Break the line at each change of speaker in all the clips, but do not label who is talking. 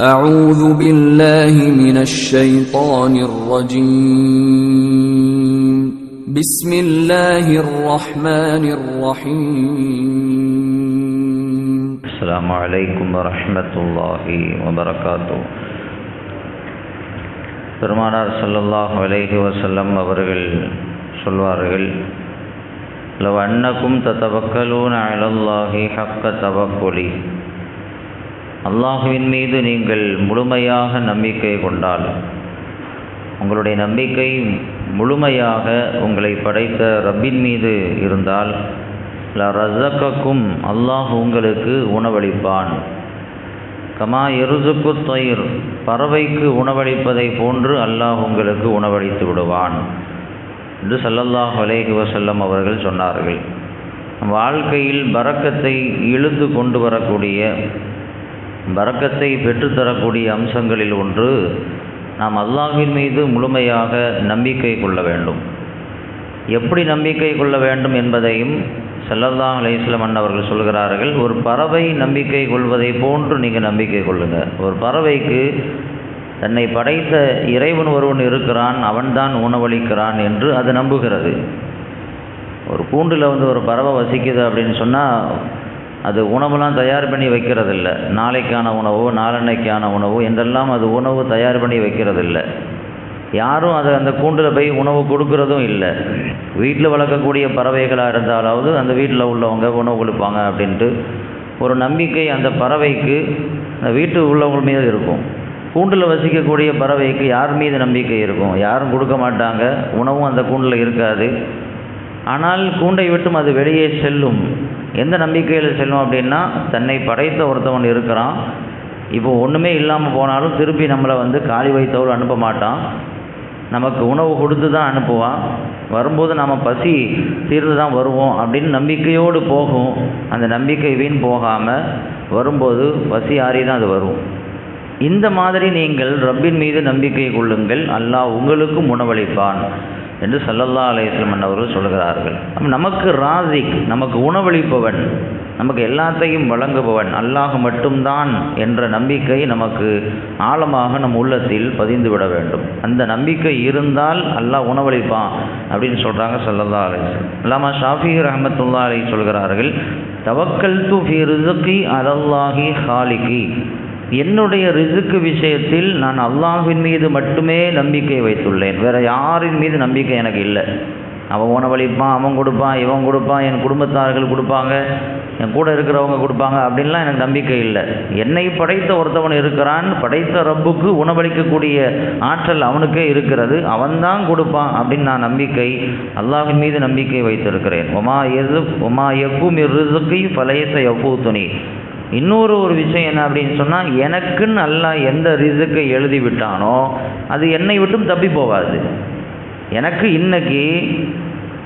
أعوذ بالله من الشيطان الرجيم بسم الله الرحمن الرحيم
السلام عليكم ورحمة الله وبركاته பெருமானார் ஸல்லல்லாஹு அலைஹி வஸல்லம் அவர்கள் சொல்வார்கள் லவ் அன்னக்கும் தத்தவக்கலூன அலல்லாஹி ஹக்க தவக்குலி அல்லாஹுவின் மீது நீங்கள் முழுமையாக நம்பிக்கை கொண்டால் உங்களுடைய நம்பிக்கை முழுமையாக உங்களை படைத்த ரப்பின் மீது இருந்தால் ல ரசக்கக்கும் அல்லாஹ் உங்களுக்கு உணவளிப்பான். கமா எருசுக்கு தயிர் பறவைக்கு உணவளிப்பதை போன்று அல்லாஹ் உங்களுக்கு உணவளித்து விடுவான் என்று சல்லல்லாஹ் அலைஹி வசல்லம் அவர்கள் சொன்னார்கள். வாழ்க்கையில் பறக்கத்தை இழுத்து கொண்டு வரக்கூடிய பறக்கத்தை பெற்றுத்தரக்கூடிய அம்சங்களில் ஒன்று நாம் அல்லாஹின் மீது முழுமையாக நம்பிக்கை கொள்ள வேண்டும். எப்படி நம்பிக்கை கொள்ள வேண்டும் என்பதையும் செல்லல்லா அலைஹி அவர்கள் சொல்கிறார்கள். ஒரு பறவை நம்பிக்கை கொள்வதை போன்று நீங்கள் நம்பிக்கை கொள்ளுங்கள் ஒரு பறவைக்கு தன்னை படைத்த இறைவன் ஒருவன் இருக்கிறான் அவன்தான் உணவளிக்கிறான் என்று அது நம்புகிறது. ஒரு கூண்டில் வந்து ஒரு பறவை வசிக்குது அப்படின்னு சொன்னால் அது உணவுலாம் தயார் பண்ணி வைக்கிறதில்ல. நாளைக்கான உணவு நாளன்னைக்கான உணவு என்றெல்லாம் அது உணவு தயார் பண்ணி வைக்கிறதில்ல. யாரும் அதை அந்த கூண்டில் போய் உணவு கொடுக்கறதும் இல்லை. வீட்டில் வளர்க்கக்கூடிய பறவைகளாக இருந்தாலாவது அந்த வீட்டில் உள்ளவங்க உணவு கொடுப்பாங்க அப்படின்ட்டு ஒரு நம்பிக்கை அந்த பறவைக்கு அந்த வீட்டு உள்ளவங்க மீது இருக்கும். கூண்டில் வசிக்கக்கூடிய பறவைக்கு யார் மீது நம்பிக்கை இருக்கும்? யாரும் கொடுக்க மாட்டாங்க. உணவும் அந்த கூண்டில் இருக்காது. ஆனால் கூண்டை விட்டும் அது வெளியே செல்லும். எந்த நம்பிக்கையில் செல்லும் அப்படின்னா தன்னை படைத்த ஒருத்தவன் இருக்கிறான். இப்போ ஒன்றுமே இல்லாமல் போனாலும் திருப்பி நம்மளை வந்து காலி வைத்தவள் அனுப்ப மாட்டான். நமக்கு உணவு கொடுத்து தான் அனுப்புவான். வரும்போது நாம் பசி தீர்ந்து தான் வருவோம் அப்படின்னு நம்பிக்கையோடு போகும். அந்த நம்பிக்கை வீண் போகாமல் வரும்போது பசி ஆறி தான் அது வரும். இந்த மாதிரி நீங்கள் ரப்பின் மீது நம்பிக்கை கொள்ளுங்கள். அல்லாஹ் உங்களுக்கும் உணவளிப்பான். என்று சல்லல்லா அலையம் அவர்கள் சொல்கிறார்கள். நமக்கு ராசிக் நமக்கு உணவளிப்பவன் நமக்கு எல்லாத்தையும் வழங்குபவன் அல்லாஹ் மட்டும்தான் என்ற நம்பிக்கை நமக்கு ஆழமாக நம் உள்ளத்தில் பதிந்து விட வேண்டும். அந்த நம்பிக்கை இருந்தால் அல்லாஹ் உணவளிப்பான் அப்படின்னு சொல்கிறாங்க சல்லல்லா அலையம் அல்லாமா ஷாஃபி ரஹமத்துல்லா அலை சொல்கிறார்கள் தவக்கல் து ஃபி ரிசுக்கி அலல்லாஹி ஹாலிகி. என்னுடைய ரிசுக்கு விஷயத்தில் நான் அல்லாஹின் மீது மட்டுமே நம்பிக்கை வைத்துள்ளேன். வேறு யாரின் மீது நம்பிக்கை எனக்கு இல்லை. அவன் உணவளிப்பான் அவன் கொடுப்பான் இவன் கொடுப்பான் என் குடும்பத்தார்கள் கொடுப்பாங்க என் கூட இருக்கிறவங்க கொடுப்பாங்க அப்படின்லாம் எனக்கு நம்பிக்கை இல்லை. என்னை படைத்த ஒருத்தவன் இருக்கிறான் படைத்த ரப்புக்கு உணவளிக்கக்கூடிய ஆற்றல் அவனுக்கே இருக்கிறது. அவன்தான் கொடுப்பான் அப்படின்னு நான் நம்பிக்கை அல்லாஹின் மீது நம்பிக்கை வைத்திருக்கிறேன். ஒமா எது ஒமா எப்பும் ரிசுக்கை பலையச எவ்வூ துணி இன்னொரு ஒரு விஷயம் என்ன அப்படின்னு சொன்னால் எனக்குன்னு நல்லா எந்த ரிசுக்கை எழுதி விட்டானோ அது என்னை விட்டும் தப்பி போகாது. எனக்கு இன்னைக்கு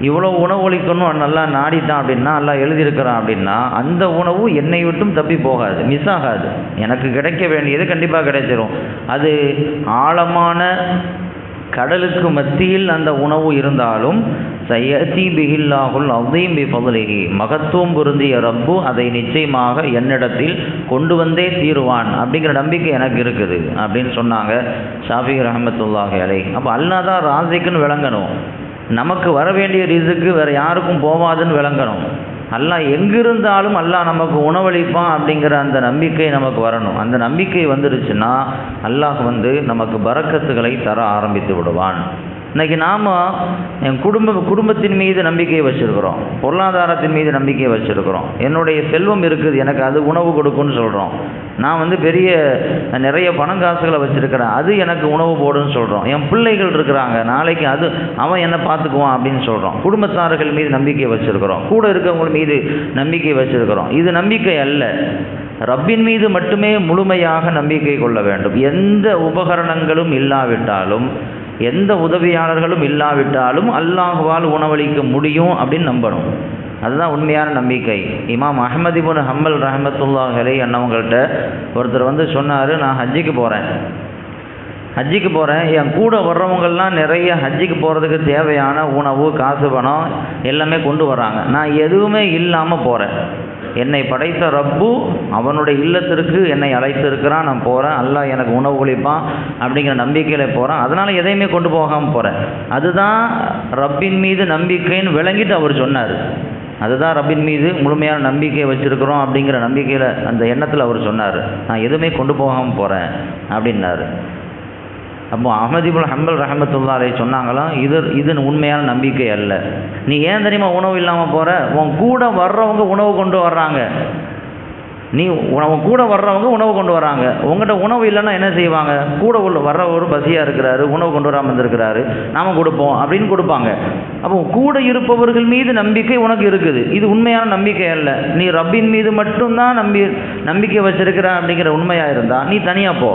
இவ்வளோ உணவு ஒழிக்கணும் நல்லா நாடிட்டான் அப்படின்னா நல்லா எழுதியிருக்கிறான் அப்படின்னா அந்த உணவு என்னை விட்டும் தப்பி போகாது மிஸ் ஆகாது. எனக்கு கிடைக்க வேண்டியது கண்டிப்பாக கிடைச்சிரும். அது ஆழமான கடலுக்கு மத்தியில் அந்த உணவு இருந்தாலும் சயதி பிஹில்லாஹுல் அசீம் பி மகத்துவம் பொருந்திய ரப்பு அதை நிச்சயமாக என்னிடத்தில் கொண்டு வந்தே தீருவான் அப்படிங்கிற நம்பிக்கை எனக்கு இருக்குது அப்படின்னு சொன்னாங்க ஷாஃபி ரஹமத்துல்லாஹி அலை அப்போ அல்லா தான் ராசிக்குன்னு விளங்கணும். நமக்கு வர வேண்டிய ரிசுக்கு வேறு யாருக்கும் போவாதுன்னு விளங்கணும். அல்லாஹ் எங்கிருந்தாலும் அல்லாஹ் நமக்கு உணவளிப்பான் அப்படிங்கிற அந்த நம்பிக்கை நமக்கு வரணும். அந்த நம்பிக்கை வந்துருச்சுன்னா அல்லாஹ் வந்து நமக்கு பறக்கத்துகளை தர ஆரம்பித்து விடுவான். இன்றைக்கி நாம் என் குடும்ப குடும்பத்தின் மீது நம்பிக்கையை வச்சுருக்கிறோம். பொருளாதாரத்தின் மீது நம்பிக்கையை வச்சுருக்கிறோம். என்னுடைய செல்வம் இருக்குது எனக்கு அது உணவு கொடுக்குன்னு சொல்கிறோம் நான் வந்து பெரிய நிறைய பணம் காசுகளை வச்சுருக்கிறேன் அது எனக்கு உணவு போடுன்னு சொல்கிறோம் என் பிள்ளைகள் இருக்கிறாங்க நாளைக்கு அது அவன் என்னை பார்த்துக்குவான் அப்படின்னு சொல்கிறோம் குடும்பத்தார்கள் மீது நம்பிக்கை வச்சுருக்கிறோம். கூட இருக்கவங்க மீது நம்பிக்கை வச்சுருக்கிறோம். இது நம்பிக்கை அல்ல. ரப்பின் மீது மட்டுமே முழுமையாக நம்பிக்கை கொள்ள வேண்டும். எந்த உபகரணங்களும் இல்லாவிட்டாலும் எந்த உதவியாளர்களும் இல்லாவிட்டாலும் அல்லாஹுவால் உணவளிக்க முடியும் அப்படின்னு நம்பணும். அதுதான் உண்மையான நம்பிக்கை. இமாம் அஹமதிபுன் ஹம்மல் ரஹமத்துல்லா அலை அண்ணவங்கள்ட்ட ஒருத்தர் வந்து சொன்னார் நான் ஹஜ்ஜிக்கு போகிறேன் ஹஜ்ஜிக்கு போகிறேன் என் கூட வர்றவங்கெல்லாம் நிறைய ஹஜ்ஜிக்கு போகிறதுக்கு தேவையான உணவு காசு பணம் எல்லாமே கொண்டு வராங்க நான் எதுவுமே இல்லாமல் போகிறேன் என்னை படைத்த ரப்பு அவனுடைய இல்லத்திற்கு என்னை அழைத்திருக்கிறான். நான் போகிறேன் அல்லா எனக்கு உணவு ஒழிப்பான் அப்படிங்கிற நம்பிக்கையில் போகிறேன் அதனால் எதையுமே கொண்டு போகாமல் போகிறேன் அதுதான் ரப்பின் மீது நம்பிக்கைன்னு விளங்கிட்டு அவர் சொன்னார். அதுதான் ரப்பின் மீது முழுமையான நம்பிக்கை வச்சுருக்கிறோம் அப்படிங்கிற நம்பிக்கையில் அந்த எண்ணத்தில் அவர் சொன்னார். நான் எதுவுமே கொண்டு போகாமல் போகிறேன் அப்படின்னாரு. அப்போ அஹமதிபுல் ஹம்பல் ரஹமத்துல்லாரை சொன்னாங்களாம் இது இது உண்மையான நம்பிக்கை அல்ல. நீ ஏன் தெரியுமா உணவு இல்லாமல் போகிற உன் கூட வர்றவங்க உணவு கொண்டு வர்றாங்க. நீ உணவு கூட வர்றவங்க உணவு கொண்டு வராங்க உங்கள்கிட்ட உணவு இல்லைன்னா என்ன செய்வாங்க? கூட உள்ள வர்றவர் பசியாக இருக்கிறாரு உணவு கொண்டு வராமல் இருந்திருக்கிறாரு. நாம் கொடுப்போம் அப்படின்னு கொடுப்பாங்க. அப்போ கூட இருப்பவர்கள் மீது நம்பிக்கை உனக்கு இருக்குது. இது உண்மையான நம்பிக்கை அல்ல. நீ ரப்பின் மீது மட்டும்தான் நம்பி நம்பிக்கை வச்சிருக்கிற அப்படிங்கிற உண்மையாக இருந்தால் நீ தனியாக போ.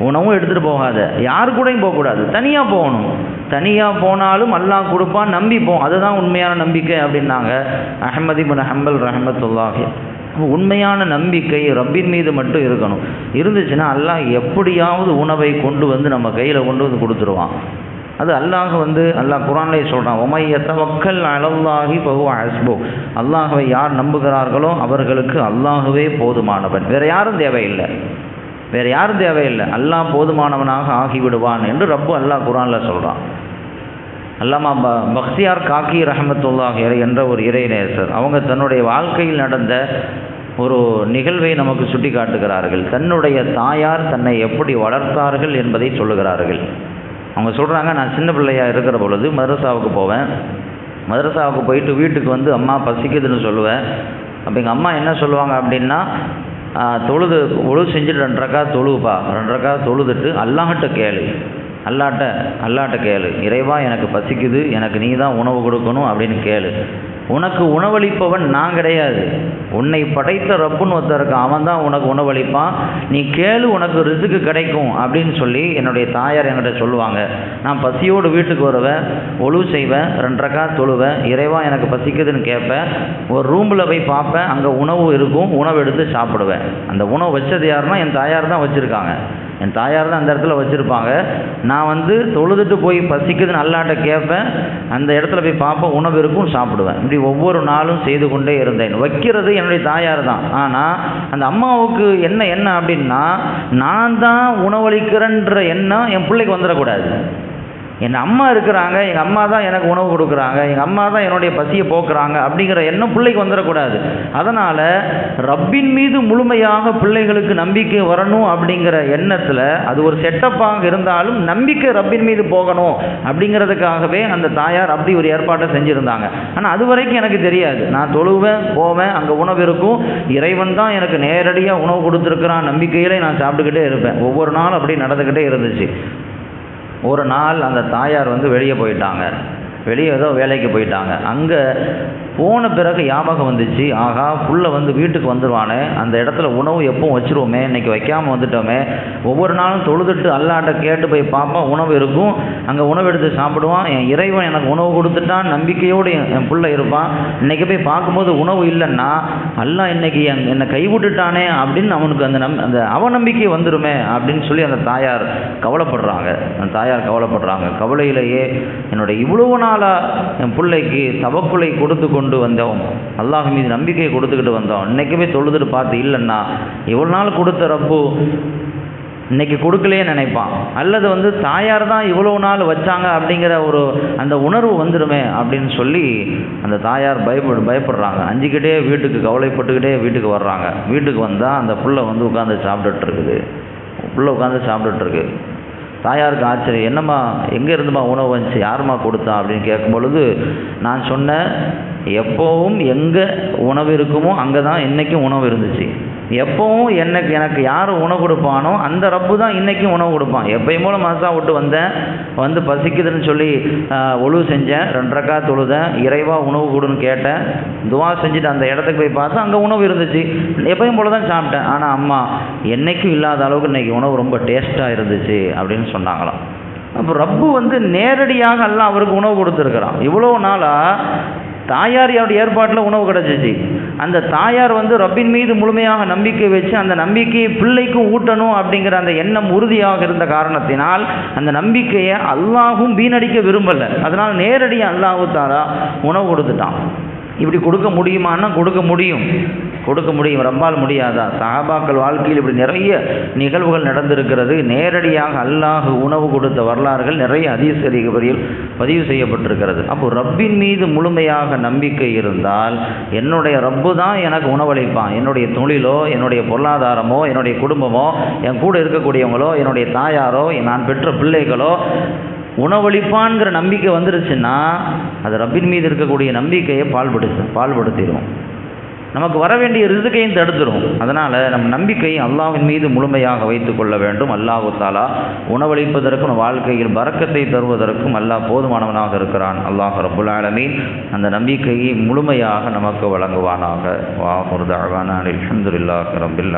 உணவும் எடுத்துகிட்டு போகாத. யார் கூடயும் போகக்கூடாது. தனியாக போகணும். தனியாக போனாலும் அல்லாஹ் கொடுப்பான் நம்பிப்போம் அதுதான் உண்மையான நம்பிக்கை அப்படின்னாங்க அஹமதிபுன் ஹம்பல் ரஹமத்துல்லாஹி. உண்மையான நம்பிக்கை ரப்பின் மீது மட்டும் இருக்கணும். இருந்துச்சுன்னா அல்லாஹ் எப்படியாவது உணவை கொண்டு வந்து நம்ம கையில் கொண்டு வந்து கொடுத்துருவான். அது அல்லாஹ் வந்து அல்லாஹ் குரான்லேயே சொல்கிறான் ஒமையத்த மக்கள் அலல்லாஹி பகு ஹஸ்போ. அல்லாஹுவை யார் நம்புகிறார்களோ அவர்களுக்கு அல்லாஹுவே போதுமானவன். வேறு யாரும் தேவையில்லை. வேறு யாரும் தேவையில்லை. அல்லாஹ் போதுமானவனாக ஆகிவிடுவான் என்று ரப்பு அல்லாஹ் குரானில் சொல்கிறான் அல்லாமா ப பக்தியார் காக்கி ரஹமத்துல்லாஹ் என்ற ஒரு இறைநேசர். அவங்க தன்னுடைய வாழ்க்கையில் நடந்த ஒரு நிகழ்வை நமக்கு சுட்டி காட்டுகிறார்கள் தன்னுடைய தாயார் தன்னை எப்படி வளர்த்தார்கள் என்பதை சொல்லுகிறார்கள். அவங்க சொல்கிறாங்க நான் சின்ன பிள்ளையாக இருக்கிற பொழுது மதரசாவுக்கு போவேன். மதரசாவுக்கு போயிட்டு வீட்டுக்கு வந்து அம்மா பசிக்குதுன்னு சொல்லுவேன். அப்போ எங்கள் அம்மா என்ன சொல்லுவாங்க அப்படின்னா தொழுது ஒழு செஞ்சுட்டு ரெண்டு ரக்கா தொழுவுப்பா. ரெண்டு ரக்கா தொழுதுட்டு அல்லாஹ்கிட்ட கேளு. அல்லாட்ட அல்லாட்ட கேளு. இறைவா எனக்கு பசிக்குது எனக்கு நீ தான் உணவு கொடுக்கணும் அப்படின்னு கேளு. உனக்கு உணவளிப்பவன் நான் கிடையாது. உன்னை படைத்த ரப்புன்னு ஒருத்தர் இருக்கான். அவன் தான் உனக்கு உணவளிப்பான். நீ கேளு உனக்கு ரிசுக்கு கிடைக்கும் அப்படின்னு சொல்லி என்னுடைய தாயார் என்கிட்ட சொல்லுவாங்க. நான் பசியோடு வீட்டுக்கு வருவேன் ஒழு செய்வேன் ரெண்டரைக்கா தொழுவேன் இறைவா எனக்கு பசிக்குதுன்னு கேட்பேன். ஒரு ரூமில் போய் பார்ப்பேன் அங்கே உணவு இருக்கும் உணவு எடுத்து சாப்பிடுவேன். அந்த உணவு வச்சது யாருன்னா என் தாயார் தான் வச்சுருக்காங்க. என் தாயார் தான் அந்த இடத்துல வச்சுருப்பாங்க. நான் வந்து தொழுதுட்டு போய் பசிக்குதுன்னு நல்லாட்ட கேட்பேன் அந்த இடத்துல போய் பார்ப்பேன் உணவு இருக்கும் சாப்பிடுவேன். இப்படி ஒவ்வொரு நாளும் செய்து கொண்டே இருந்தேன். வைக்கிறது என்னுடைய தாயார் தான். ஆனால் அந்த அம்மாவுக்கு என்ன என்ன அப்படின்னா நான் தான் உணவளிக்கிறேன்ற எண்ணம் என் பிள்ளைக்கு வந்துடக்கூடாது. என் அம்மா இருக்கிறாங்க எங்கள் அம்மா தான் எனக்கு உணவு கொடுக்குறாங்க எங்கள் அம்மா தான் என்னுடைய பசியை போக்குறாங்க அப்படிங்கிற எண்ணம் பிள்ளைக்கு வந்துடக்கூடாது அதனால் ரப்பின் மீது முழுமையாக பிள்ளைகளுக்கு நம்பிக்கை வரணும் அப்படிங்கிற எண்ணத்தில் அது ஒரு செட்டப்பாக இருந்தாலும் நம்பிக்கை ரப்பின் மீது போகணும் அப்படிங்கிறதுக்காகவே அந்த தாயார் அப்படி ஒரு ஏற்பாட்டை செஞ்சுருந்தாங்க. ஆனால் அது வரைக்கும் எனக்கு தெரியாது. நான் தொழுவேன் போவேன் அங்கே உணவு இருக்கும். இறைவன் தான் எனக்கு நேரடியாக உணவு கொடுத்துருக்குறான் நம்பிக்கையிலே நான் சாப்பிட்டுக்கிட்டே இருப்பேன். ஒவ்வொரு நாளும் அப்படி நடந்துக்கிட்டே இருந்துச்சு. ஒரு நாள் அந்த தாயார் வந்து வெளியே போயிட்டாங்க. வெளியே ஏதோ வேலைக்கு போயிட்டாங்க. அங்கே போன பிறகு ஞாபகம் வந்துச்சு ஆகா புள்ள வந்து வீட்டுக்கு வந்துடுவானே அந்த இடத்துல உணவு எப்பவும் வச்சுருவோமே இன்றைக்கி வைக்காமல் வந்துட்டோமே ஒவ்வொரு நாளும் தொழுதுட்டு அல்லாட்ட கேட்டு போய் பார்ப்போம் உணவு இருக்கும். அங்கே உணவு எடுத்து சாப்பிடுவான். என் இறைவன் எனக்கு உணவு கொடுத்துட்டான் நம்பிக்கையோடு என் பிள்ளை இருப்பான். இன்றைக்கி போய் பார்க்கும்போது உணவு இல்லைன்னா அல்லா இன்றைக்கி என் என்னை கைவிட்டுட்டானே அப்படின்னு அவனுக்கு அந்த நம் அந்த அவநம்பிக்கை வந்துடுமே அப்படின்னு சொல்லி அந்த தாயார் கவலைப்படுறாங்க. அந்த தாயார் கவலைப்படுறாங்க. கவலையிலேயே என்னோட இவ்வளவு நாளாக என் பிள்ளைக்கு தவக்குலை கொடுத்து கொண்டு கொண்டு வந்தோம். அல்லாஹ் மீது நம்பிக்கையை கொடுத்துக்கிட்டு வந்தோம். இன்றைக்குமே தொழுதுட்டு பார்த்து இல்லைன்னா இவ்வளோ நாள் கொடுத்த ரப்பு இன்னைக்கு கொடுக்கலையே நினைப்பான். அல்லது வந்து தாயார் தான் இவ்வளோ நாள் வச்சாங்க அப்படிங்கிற ஒரு அந்த உணர்வு வந்துடுமே அப்படின்னு சொல்லி அந்த தாயார் பயப்படு பயப்படுறாங்க. அஞ்சுக்கிட்டே வீட்டுக்கு கவலைப்பட்டுக்கிட்டே வீட்டுக்கு வர்றாங்க. வீட்டுக்கு வந்தால் அந்த புள்ளை வந்து உட்காந்து சாப்பிட்டுட்டு இருக்குது. புள்ளை உட்காந்து சாப்பிட்டுட்டு இருக்குது தாயாருக்கு ஆச்சரியம். என்னம்மா எங்கே இருந்துமா உணவு வந்துச்சு? யாரும்மா கொடுத்தா? அப்படின்னு கேட்கும் பொழுது நான் சொன்னேன் எப்போவும் எங்கே உணவு இருக்குமோ அங்கே தான் இன்றைக்கும் உணவு இருந்துச்சு. எப்போவும் எனக்கு எனக்கு யார் உணவு கொடுப்பானோ அந்த ரப்பு தான் இன்றைக்கும் உணவு கொடுப்பான். எப்பயும் போல மாதம் விட்டு வந்தேன். வந்து பசிக்குதுன்னு சொல்லி ஒழு செஞ்சேன். ரெண்டரைக்கா தொழுதேன். இறைவா உணவு கொடுன்னு கேட்டேன். துவா செஞ்சுட்டு அந்த இடத்துக்கு போய் பார்த்தா அங்கே உணவு இருந்துச்சு. எப்பயும் போல தான் சாப்பிட்டேன். ஆனால் அம்மா என்னைக்கும் இல்லாத அளவுக்கு இன்றைக்கி உணவு ரொம்ப டேஸ்ட்டாக இருந்துச்சு அப்படின்னு சொன்னாங்களாம். அப்போ ரப்பு வந்து நேரடியாக எல்லாம் அவருக்கு உணவு கொடுத்துருக்குறான். இவ்வளோ நாளாக தாயார் அவருடைய ஏற்பாட்டில் உணவு கிடச்சிச்சு. அந்த தாயார் வந்து ரப்பின் மீது முழுமையாக நம்பிக்கை வச்சு அந்த நம்பிக்கையை பிள்ளைக்கும் ஊட்டணும் அப்படிங்கிற அந்த எண்ணம் உறுதியாக இருந்த காரணத்தினால் அந்த நம்பிக்கையை அல்லாஹும் வீணடிக்க விரும்பலை. அதனால் நேரடியாக அல்லாஹு தாரா உணவு கொடுத்துட்டான். இப்படி கொடுக்க முடியுமான்னா கொடுக்க முடியும். கொடுக்க முடியும். ரப்பால் முடியாதா? சஹாபாக்கள் வாழ்க்கையில் இப்படி நிறைய நிகழ்வுகள் நடந்திருக்கிறது. நேரடியாக அல்லாஹ் உணவு கொடுத்த வரலாறுகள் நிறைய அதிசரிகளில் பதிவு செய்யப்பட்டிருக்கிறது. அப்போ ரப்பின் மீது முழுமையாக நம்பிக்கை இருந்தால் என்னுடைய ரப்பு தான் எனக்கு உணவளிப்பான். என்னுடைய தொழிலோ என்னுடைய பொருளாதாரமோ என்னுடைய குடும்பமோ என் கூட இருக்கக்கூடியவங்களோ என்னுடைய தாயாரோ நான் பெற்ற பிள்ளைகளோ உணவளிப்பான்கிற நம்பிக்கை வந்துருச்சுன்னா அது ரப்பின் மீது இருக்கக்கூடிய நம்பிக்கையை பால்படுத்து பால்படுத்திடும் நமக்கு வர வேண்டிய ரிசுக்கையும் தடுத்துரும். அதனால் நம் நம்பிக்கையை அல்லாவின் மீது முழுமையாக வைத்து கொள்ள வேண்டும். அல்லாஹு தாலா உணவளிப்பதற்கும் வாழ்க்கையில் பறக்கத்தை தருவதற்கும் அல்லாஹ் போதுமானவனாக இருக்கிறான். அல்லாஹ் ரபுல் ஆலமீன். அந்த நம்பிக்கையை முழுமையாக நமக்கு வழங்குவானாக. வா ஒரு அல்ஹம்துலில்லாஹி ரப்பில்